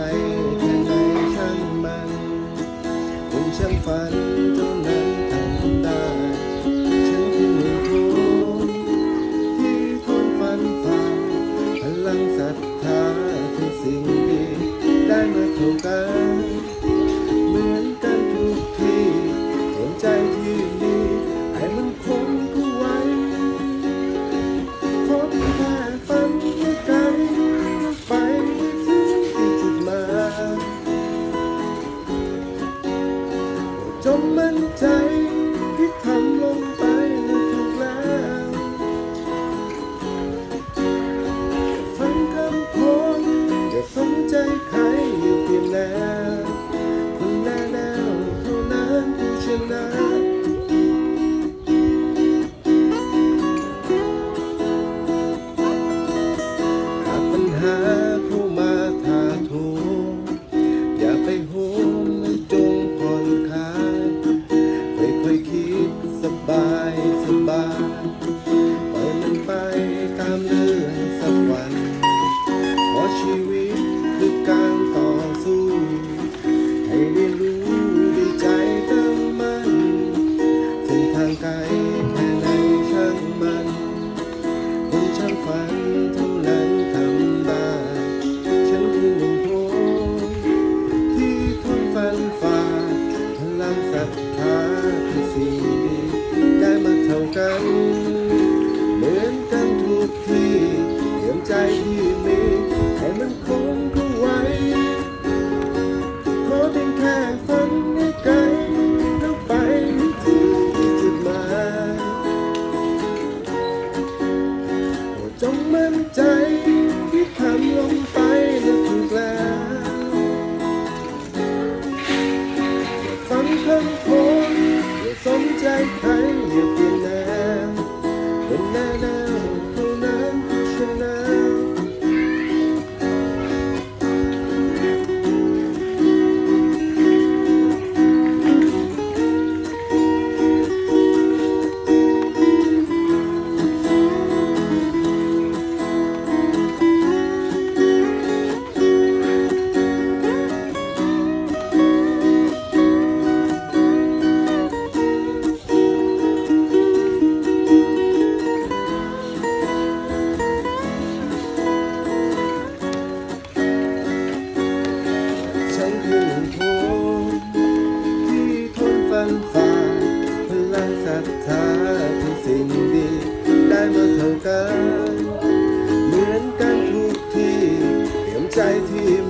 แต่ใจช่างมันคุณช่างฝัน สบายสบายปล่อยมันไปตามเรื่องสักวันเพราะชีวิตคือการต่อสู้ ให้ได้รู้ดีใจตั้งมันเส้นทางไกลแค่ไหนช่างมันคนช่างฝัน กัน เหมือนกันทุกทีเตรียมใจที่มีให้มันคงเข้าไว้ขอเพียงแค่ฝันให้ไกลแล้วไปให้ถึงจุดหมายโปรดจงมั่นใจที่ทำลงไปนั้นถูกแล้วอย่าฟังคำคนอย่าสนใจใครอย่าเปลี่ยน ศรัทธาที่สิ่งดี ได้มาเท่ากัน เหมือนกันทุกที่เตรียมใจที่